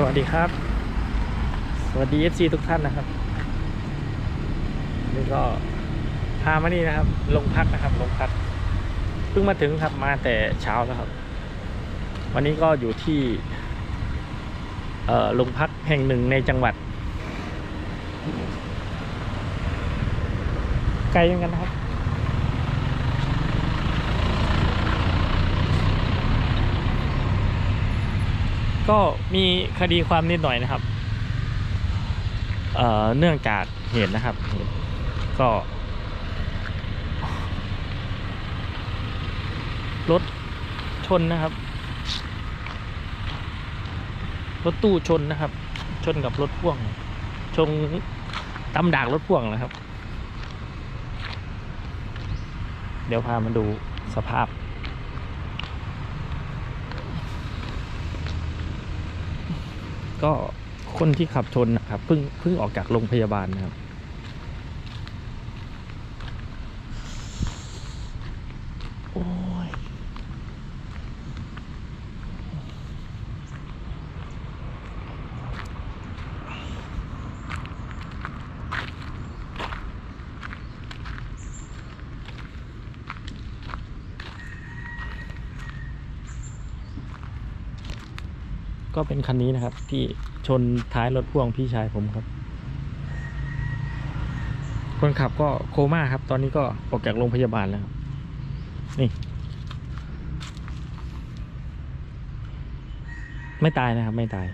สวัสดีครับ สวัสดี FC ทุกท่านนะครับนี่ก็พามานี่นะครับ ลงพักนะครับ ลงพักเพิ่งมาถึงครับมาแต่เช้าแล้วครับ วันนี้ก็อยู่ที่เอ่อลงพักแห่งหนึ่งในจังหวัด ไกลเหมือนกันนะครับ ก็มีคดีความนิดหน่อยนะครับเอ่อเนื่องจากเหตุนะครับเหตุก็รถชนนะครับ รถตู้ชนนะครับ ชนกับรถพ่วง ชนตำดากรถพ่วงนะครับ เดี๋ยวพามาดูสภาพ ก็คนที่ขับชนนะครับเพิ่งเพิ่งออกจากโรงพยาบาลนะครับ โอ้ย ก็เป็นคันนี้นะครับ ที่ชนท้ายรถพ่วงพี่ชายผมครับ คนขับก็โคม่าครับ ตอนนี้ก็ออกจากโรงพยาบาลแล้วนี่ไม่ตายนะครับ ไม่ตาย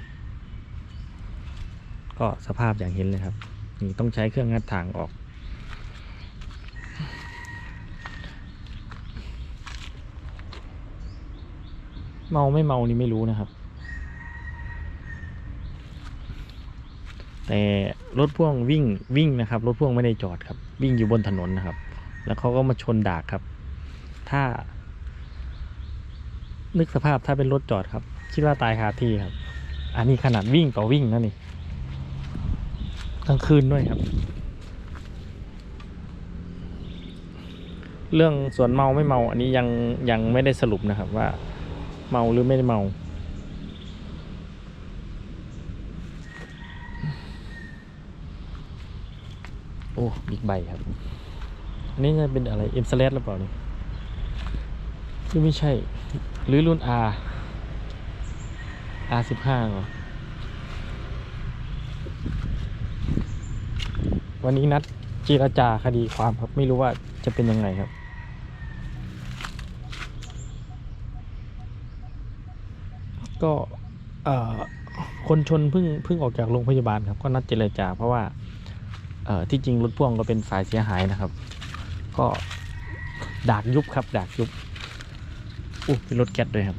ก็สภาพอย่างเห็นเลยครับ นี่ต้องใช้เครื่องงัดถางออก เมาไม่เมานี่ไม่รู้นะครับ แต่รถพ่วงวิ่งวิ่งนะครับ รถพ่วงไม่ได้จอดครับ วิ่งอยู่บนถนนนะครับ แล้วเขาก็มาชนดากครับ ถ้า นึกสภาพถ้าเป็นรถจอดครับ คิดว่าตายคาที่ครับ อันนี้ขนาดวิ่งต่อวิ่งนะนี่กลางคืนด้วยครับ เรื่องส่วนเมาไม่เมา อันนี้ยังยังไม่ได้สรุปนะครับว่า เมาหรือไม่ได้เมา โอ้บิ๊กไบครับ อันนี้จะเป็นอะไรเอ็มสเลหรือเปล่านี่หรือไม่ใช่ หรือรุ่น R R สิบห้าเหรอ วันนี้นัดเจรจาคดีความครับ ไม่รู้ว่าจะเป็นยังไงครับก็เอ่อคนชนเพิ่งเพิ่งออกจากโรงพยาบาลครับ ก็นัดเจรจาเพราะว่า เอ่อที่จริงรถพ่วงก็เป็นฝ่ายเสียหายนะครับ ก็ดากยุบครับ ดากยุบอู้เป็นรถแก๊สด้วยครับ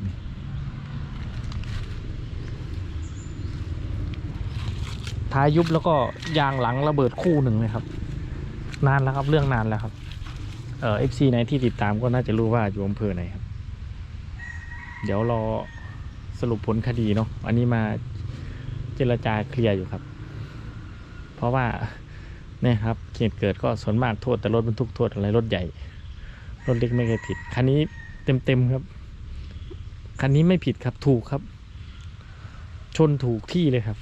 ท้ายยุบแล้วก็ยางหลังระเบิดคู่หนึ่งเลยครับ นานแล้วครับเรื่องนานแล้วครับ เอ่อฟซีไหนที่ติดตามก็น่าจะรู้ว่าอยู่อำเภอไหนครับ เดี๋ยวรอสรุปผลคดีเนาะอันนี้มาเจรจาเคลียร์อยู่ครับ เพราะว่า นี่ยครับเหตุเกิดก็ส่วนมากโทษแต่รถบรรทุกโทษอะไรรถใหญ่ รถเล็กไม่เคยผิด คันนี้เต็มเต็มครับ คันนี้ไม่ผิดครับถูกครับ ชนถูกที่เลยครับ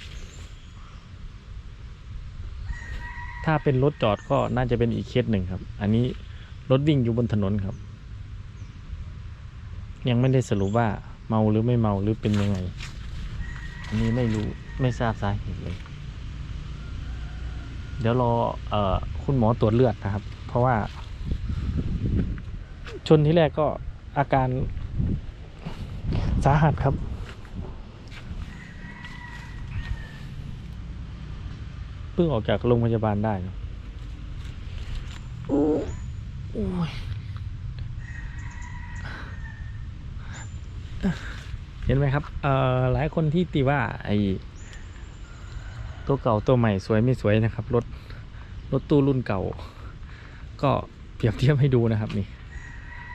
ถ้าเป็นรถจอดก็น่าจะเป็นอีกเคสหนึ่งครับ อันนี้รถวิ่งอยู่บนถนนครับ ยังไม่ได้สรุปว่าเมาหรือไม่เมาหรือเป็นยังไง อันนี้ไม่รู้ไม่ทราบสาเหตุเลย เดี๋ยวรอเออคุณหมอตรวจเลือดนะครับ เพราะว่า ชนที่แรกก็อาการสาหัสครับเพิ่งออกจากโรงพยาบาลได้นะโอ้โอ้ยเห็นไหมครับ เอ่อ หลายคนที่ตีว่าไอ ตัวเก่าตัวใหม่สวยไม่สวยนะครับรถรถตู้รุ่นเก่า ก็เปรียบเทียบให้ดูนะครับนี่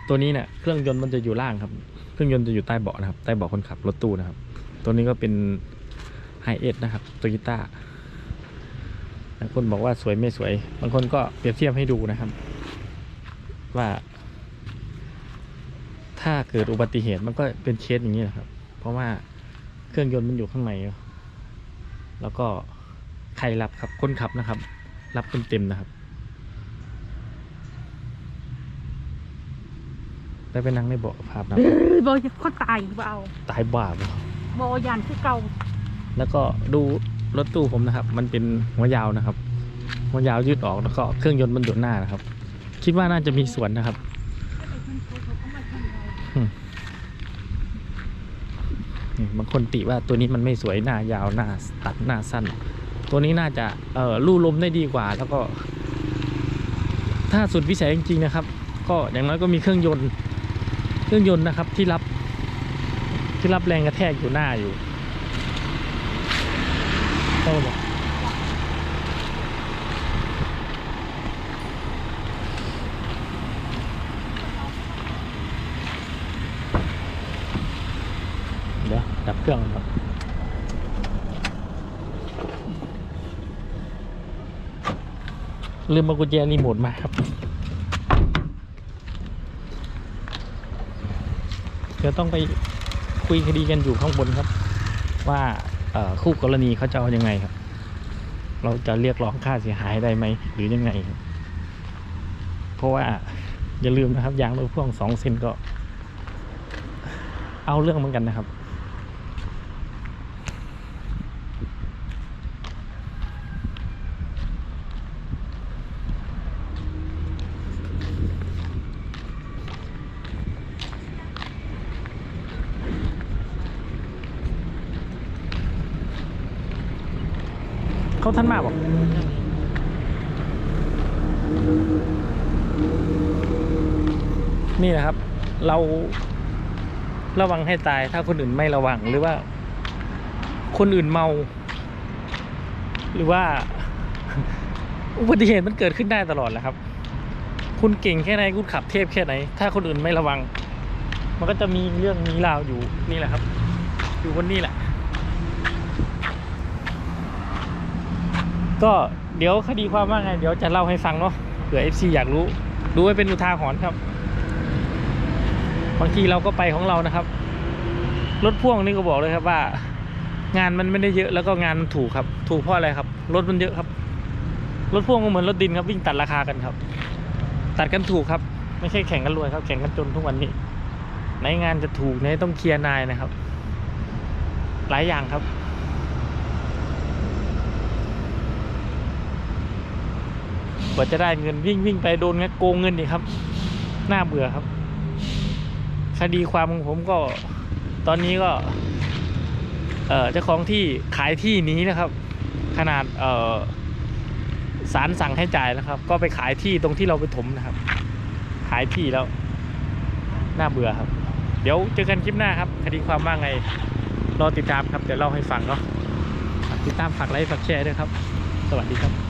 ตัวนี้เนี่ยเครื่องยนต์มันจะอยู่ล่างครับ เครื่องยนต์จะอยู่ใต้เบาะนะครับ ใต้เบาะคนขับรถตู้นะครับ ตัวนี้ก็เป็นไฮเอสนะครับโตโยต้าบางคนบอกว่าสวยไม่สวย บางคนก็เปรียบเทียบให้ดูนะครับ ว่า ถ้าเกิดอุบัติเหตุมันก็เป็นเคสอย่างนี้แหละครับ เพราะว่าเครื่องยนต์มันอยู่ข้างในแล้วก็ ใครรับครับคนขับนะครับ รับเต็มๆนะครับได้ไปนั่งในเบาะภาพนะเอ้ยบอยเขาตายเปล่าตายบ้าเปล่าบอยันคือเก่าแล้วก็ดูรถตู้ผมนะครับ มันเป็นหัวยาวนะครับ หัวยาวยืดออกแล้วก็เครื่องยนต์มันอยู่หน้านะครับ คิดว่าน่าจะมีส่วนนะครับนี่บางคนติว่าตัวนี้มันไม่สวยหน้ายาวหน้าตัดหน้าสั้น ตัวนี้น่าจะเอ่อลู่ลมได้ดีกว่า แล้วก็ ถ้าสุดวิสัยจริงๆนะครับ ก็อย่างน้อยก็มีเครื่องยนต์ เครื่องยนต์นะครับที่รับ ที่รับแรงกระแทกอยู่หน้าอยู่ใช่ไหมเดี๋ยวดับเครื่องครับ ลืมมากุญแจรีโมทมาครับเดี๋ยวต้องไปคุยคดีกันอยู่ข้างบนครับ ว่าคู่กรณีเขาจะเอายังไงครับ เราจะเรียกร้องค่าเสียหายได้ไหมหรือยังไง เพราะว่าอย่าลืมนะครับยางรถพ่วงสองเซนก็ เอาเรื่องเหมือนกันนะครับ เขาท่านมาบอกนี่นะครับ เราระวังให้ตายถ้าคนอื่นไม่ระวังหรือว่า คนอื่นเมา หรือว่า อุบัติเหตุมันเกิดขึ้นได้ตลอดแหละครับ คุณเก่งแค่ไหนคุณขับเทพแค่ไหน ถ้าคนอื่นไม่ระวัง มันก็จะมีเรื่องมีราวอยู่นี่แหละครับ อยู่บนนี่แหละ ก็เดี๋ยวคดีความว่าไง เดี๋ยวจะเล่าให้ฟังเนาะเผื่อ FC อยากรู้ ดูไว้เป็นอุทาหรณ์ครับ บางทีเราก็ไปของเรานะครับ รถพ่วงนี่ก็บอกเลยครับว่า งานมันไม่ได้เยอะแล้วก็งานมันถูกครับ ถูกเพราะอะไรครับ รถมันเยอะครับ รถพ่วงก็เหมือนรถดินครับวิ่งตัดราคากันครับ ตัดกันถูกครับ ไม่ใช่แข่งกันรวยครับ แข่งกันจนทุกวันนี้ ในงานจะถูกในต้องเคลียร์นายนะครับ หลายอย่างครับ ว่าจะได้เงินวิ่งวิ่งไปโดนโกงเงินอีกครับ น่าเบื่อครับ คดีความของผมก็ตอนนี้ก็ เออเจ้าของที่ขายที่นี้นะครับ ขนาดเออศาลสั่งให้จ่ายนะครับ ก็ไปขายที่ตรงที่เราไปถมนะครับ ขายที่แล้ว น่าเบื่อครับ เดี๋ยวเจอกันคลิปหน้าครับ คดีความว่าไงรอติดตามครับเดี๋ยวเล่าให้ฟังเนาะติดตามฝากไลค์ฝากแชร์ด้วยครับ สวัสดีครับ